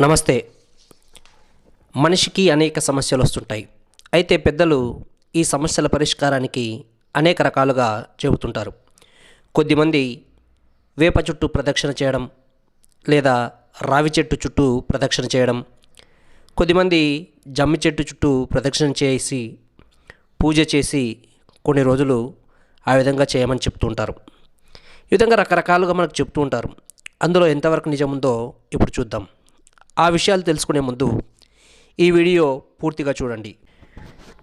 నమస్తే. మనిషికి అనేక సమస్యలు వస్తుంటాయి. అయితే పెద్దలు ఈ సమస్యల పరిష్కారానికి అనేక రకాలుగా చెబుతుంటారు. కొద్దిమంది వేప చుట్టూ ప్రదక్షిణ చేయడం లేదా రావి చెట్టు చుట్టూ ప్రదక్షిణ చేయడం కొద్దిమంది జమ్మి చెట్టు చుట్టూ ప్రదక్షిణ చేసి పూజ చేసి కొన్ని రోజులు ఆ విధంగా చేయమని చెప్తూ ఉంటారు ఈ విధంగా రకరకాలుగా మనకు చెప్తూ ఉంటారు. అందులో ఎంతవరకు నిజముందో ఇప్పుడు చూద్దాం. ఆ విషయాలు తెలుసుకునే ముందు ఈ వీడియో పూర్తిగా చూడండి.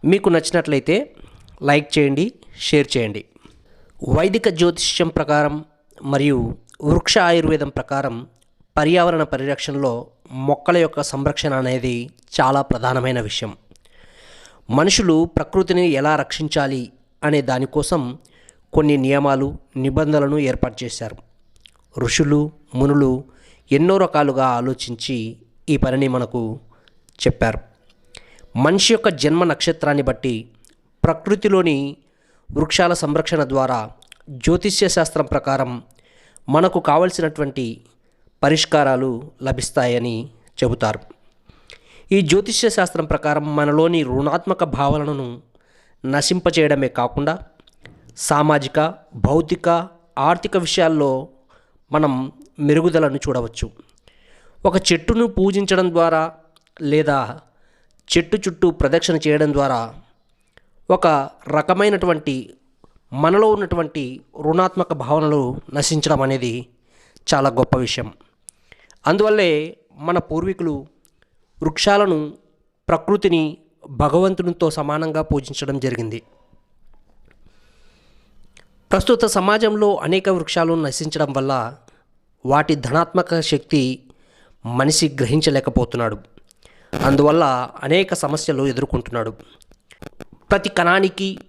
మీకు నచ్చినట్లయితే లైక్ చేయండి షేర్ చేయండి. వైదిక జ్యోతిష్యం ప్రకారం మరియు వృక్ష ఆయుర్వేదం ప్రకారం పర్యావరణ పరిరక్షణలో మొక్కల యొక్క సంరక్షణ అనేది చాలా ప్రధానమైన విషయం. మనుషులు ప్రకృతిని ఎలా రక్షించాలి అనే దానికోసం కొన్ని నియమాలు నిబంధనలను ఏర్పాటు చేశారు. ఋషులు మునులు ఎన్నో రకాలుగా ఆలోచించి ఈ పనిని మనకు చెప్పారు. మనిషి యొక్క జన్మ నక్షత్రాన్ని బట్టి ప్రకృతిలోని వృక్షాల సంరక్షణ ద్వారా జ్యోతిష్య శాస్త్రం ప్రకారం మనకు కావలసినటువంటి పరిష్కారాలు లభిస్తాయని చెబుతారు. ఈ జ్యోతిష్య శాస్త్రం ప్రకారం మనలోని రుణాత్మక భావనలను నశింపచేయడమే కాకుండా సామాజిక భౌతిక ఆర్థిక విషయాల్లో మనం మెరుగుదలను చూడవచ్చు. ఒక చెట్టును పూజించడం ద్వారా లేదా చెట్టు చుట్టూ ప్రదక్షిణ చేయడం ద్వారా ఒక రకమైనటువంటి మనలో ఉన్నటువంటి రుణాత్మక భావనలు నశించడం అనేది చాలా గొప్ప విషయం. అందువల్లే మన పూర్వీకులు వృక్షాలను ప్రకృతిని భగవంతునితో సమానంగా పూజించడం జరిగింది. ప్రస్తుత సమాజంలో అనేక వృక్షాలు నశించడం వల్ల వాటి ధనాత్మక శక్తి మనిషి గ్రహించలేకపోతున్నాడు. అందువల్ల అనేక సమస్యలు ఎదుర్కొంటున్నాడు. ప్రతి కణానికి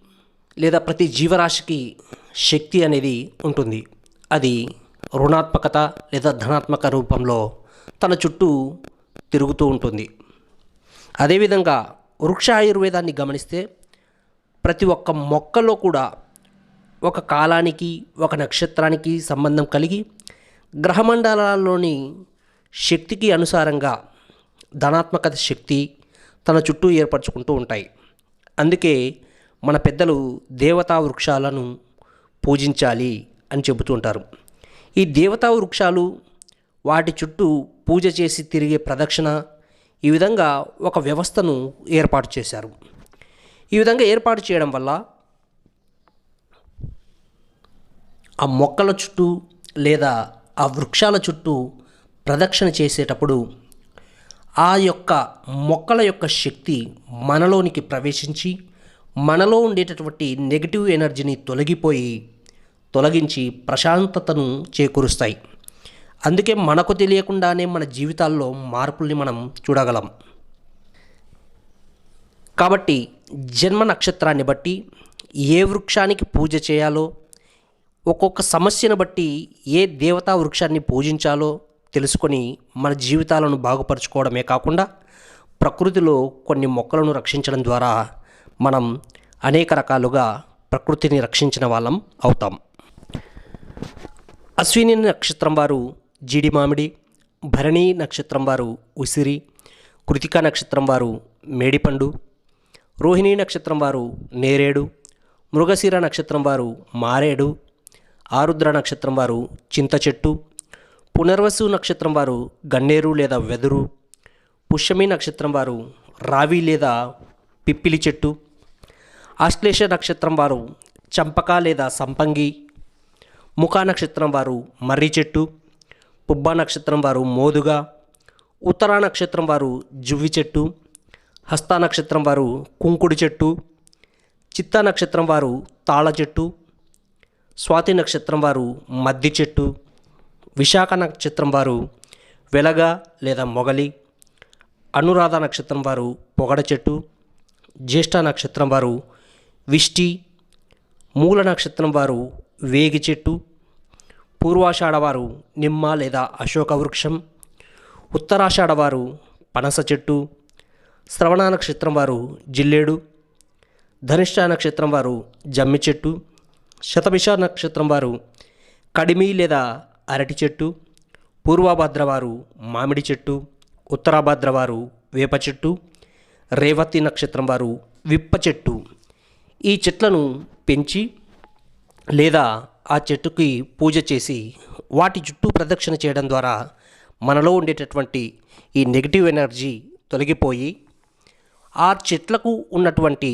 లేదా ప్రతి జీవరాశికి శక్తి అనేది ఉంటుంది. అది రుణాత్మకత లేదా ధనాత్మక రూపంలో తన చుట్టూ తిరుగుతూ ఉంటుంది. అదేవిధంగా వృక్ష ఆయుర్వేదాన్ని గమనిస్తే ప్రతి ఒక్క మొక్కలో కూడా ఒక కాలానికి ఒక నక్షత్రానికి సంబంధం కలిగి గ్రహమండలాల్లోని శక్తికి అనుసారంగా ధనాత్మకత శక్తి తన చుట్టూ ఏర్పరచుకుంటూ ఉంటాయి. అందుకే మన పెద్దలు దేవతా వృక్షాలను పూజించాలి అని చెబుతూ ఉంటారు. ఈ దేవతా వృక్షాలు వాటి చుట్టూ పూజ చేసి తిరిగే ప్రదక్షిణ ఈ విధంగా ఒక వ్యవస్థను ఏర్పాటు చేశారు. ఈ విధంగా ఏర్పాటు చేయడం వల్ల ఆ మొక్కల చుట్టూ లేదా ఆ వృక్షాల చుట్టూ ప్రదక్షిణ చేసేటప్పుడు ఆ యొక్క మొక్కల యొక్క శక్తి మనలోనికి ప్రవేశించి మనలో ఉండేటటువంటి నెగిటివ్ ఎనర్జీని తొలగిపోయి తొలగించి ప్రశాంతతను చేకూరుస్తాయి. అందుకే మనకు తెలియకుండానే మన జీవితాల్లో మార్పుల్ని మనం చూడగలం. కాబట్టి జన్మ నక్షత్రాన్ని బట్టి ఏ వృక్షానికి పూజ చేయాలో ఒక్కొక్క సమస్యను బట్టి ఏ దేవతా వృక్షాన్ని పూజించాలో తెలుసుకొని మన జీవితాలను బాగుపరచుకోవడమే కాకుండా ప్రకృతిలో కొన్ని మొక్కలను రక్షించడం ద్వారా మనం అనేక రకాలుగా ప్రకృతిని రక్షించిన వాళ్ళం అవుతాం. అశ్విని నక్షత్రం వారు జీడి మామిడి భరణి నక్షత్రం వారు ఉసిరి కృతికా నక్షత్రం వారు మేడిపండు రోహిణి నక్షత్రం వారు నేరేడు మృగశిర నక్షత్రం వారు మారేడు ఆరుద్ర నక్షత్రం వారు చింత చెట్టు పునర్వసు నక్షత్రం వారు గన్నేరు లేదా వెదురు పుష్యమి నక్షత్రం వారు రావి లేదా పిప్పిలి చెట్టు ఆశ్లేష నక్షత్రం వారు చంపక లేదా సంపంగి ముఖా నక్షత్రం వారు మర్రి చెట్టు పుబ్బ నక్షత్రం వారు మోదుగా ఉత్తరా నక్షత్రం వారు జువ్వి చెట్టు హస్త నక్షత్రం వారు కుంకుడు చెట్టు చిత్త నక్షత్రం వారు తాళ చెట్టు స్వాతి నక్షత్రం వారు మద్ది చెట్టు విశాఖ నక్షత్రం వారు వెలగ లేదా మొగలి అనురాధ నక్షత్రం వారు పొగడ చెట్టు జ్యేష్ఠ నక్షత్రం వారు విష్టి మూల నక్షత్రం వారు వేగి చెట్టు పూర్వాషాఢ వారు నిమ్మ లేదా అశోక వృక్షం ఉత్తరాషాఢ వారు పనస చెట్టు శ్రవణ నక్షత్రం వారు జిల్లేడు ధనిష్ట నక్షత్రం వారు జమ్మి చెట్టు శతభిష నక్షత్రం వారు కడిమి లేదా అరటి చెట్టు పూర్వభద్ర వారు మామిడి చెట్టు ఉత్తరాభద్రవారు వేప చెట్టు రేవతి నక్షత్రం వారు విప్ప చెట్టు. ఈ చెట్లను పెంచి లేదా ఆ చెట్టుకి పూజ చేసి వాటి చుట్టూ ప్రదక్షిణ చేయడం ద్వారా మనలో ఉండేటటువంటి ఈ నెగిటివ్ ఎనర్జీ తొలగిపోయి ఆ చెట్లకు ఉన్నటువంటి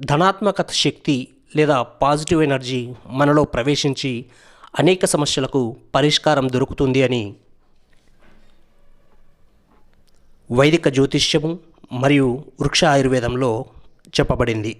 ధనాత్మకత శక్తి లేదా పాజిటివ్ ఎనర్జీ మనలో ప్రవేశించి అనేక సమస్యలకు పరిష్కారం దొరుకుతుంది అని వైదిక జ్యోతిష్యము మరియు వృక్ష ఆయుర్వేదంలో చెప్పబడింది.